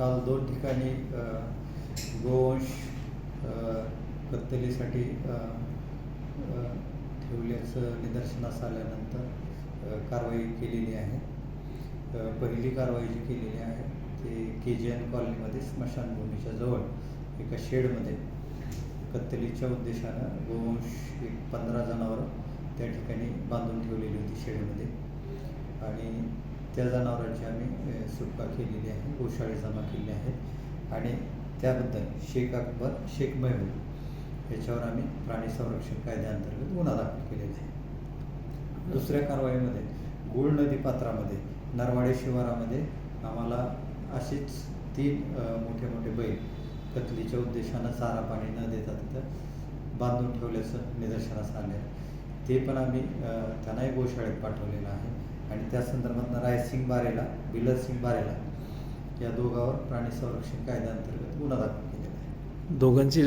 काल दोन ठिकाणी गोवंश कत्तलीसाठी ठेवल्याचं निदर्शनास आल्यानंतर कारवाई केलेली आहे. पहिली कारवाई जी केलेली आहे ते के जी एन कॉलनीमध्ये स्मशानभूमीच्या जवळ एका शेडमध्ये. कत्तलीच्या उद्देशानं गोवंश एक पंधरा जनावरं त्या ठिकाणी बांधून ठेवलेली होती शेडमध्ये. आणि त्या जनावरांची आम्ही सुटका केलेली आहे गोशाळे जमा केले आहेत. आणि त्याबद्दल शेख अकबर शेख महबूब याच्यावर आम्ही प्राणी संरक्षण कायद्याअंतर्गत गुन्हा दाखल केलेला आहे. दुसऱ्या कारवाईमध्ये गुळ नदी पात्रामध्ये नरवाडे शिवारामध्ये आम्हाला अशीच तीन मोठे मोठे बैल कतलीच्या उद्देशानं चारा पाणी न देता तिथं बांधून ठेवल्याचं निदर्शनास आले आहे ते पण आम्ही त्यांनाही गोशाळेत पाठवलेलं आहे. आणि त्या संदर्भात रायसिंग बारेला बिलर सिंग बारेला या दोघांवर प्राणी संरक्षण कायद्याअंतर्गत गुन्हा दाखल केलेला आहे. दोघांची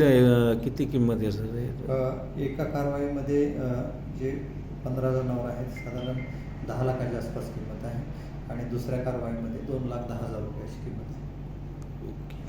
किती किंमत आहे एका कारवाईमध्ये जे पंधरा जनावर आहेत साधारण दहा लाखाच्या आसपास किंमत आहे आणि दुसऱ्या कारवाईमध्ये दोन लाख दहा हजार रुपयाची किंमत आहे. ओके.